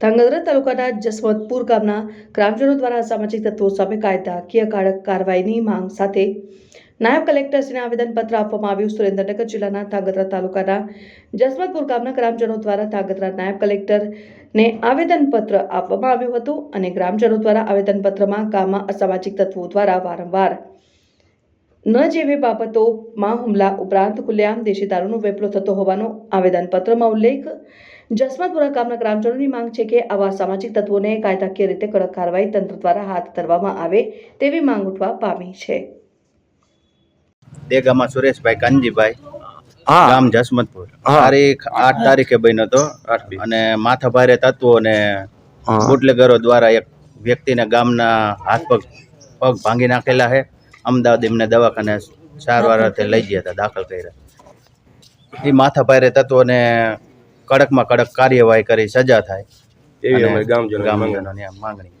ધાંગધ્રા તાલુકાના જસવંતપુર ગામના ગ્રામજનો દ્વારા સામાજિક તત્વો સામે કાયદાકીય કડક કાર્યવાહીની માંગ સાથે નાયબ કલેક્ટરશ્રીને આવેદનપત્ર આપવામાં આવ્યું. સુરેન્દ્રનગર જિલ્લાના ધાંગધ્રા તાલુકાના જસવંતપુર ગામના ગ્રામજનો દ્વારા ધાંગધ્રા નાયબ કલેક્ટરને આવેદનપત્ર આપવામાં આવ્યું હતું અને ગ્રામજનો દ્વારા આવેદનપત્રમાં ગામમાં અસામાજિક તત્વો દ્વારા વારંવાર ન જેવી બાબતોમાં હુમલા ઉપરાંત ખુલ્લેઆમ દેશી દારૂનો વેપલો થતો હોવાનો આવેદનપત્રમાં ઉલ્લેખ. જસમતપુરા ગામના ગ્રામજનોની માંગ છે કે આવા સામાજિક તત્વોને કાયદાકીય રીતે કડક કાર્યવાહી તંત્ર દ્વારા હાથ ધરવામાં આવે તેવી માંગ ઉઠવા પામી છે. દેગામાં સુરેશભાઈ કાનજીભાઈ ગામ જસમતપુર તારીખ આઠ તારીખે બન્યો હતો અને માથા ભારે તત્વો અને. બુટલેગરો દ્વારા એક વ્યક્તિને ગામના હાથ પગ પગ ભાંગી નાખેલા છે. અમદાવાદ એમને દવાખાને સારવાર અર્થે લઈ ગયા હતા દાખલ કર્યા. એ માથા ભારે તત્વોને કડકમાં કડક કાર્યવાહી કરી સજા થાય. એવી અમારી ગામજનો ગામજનોની માંગણી.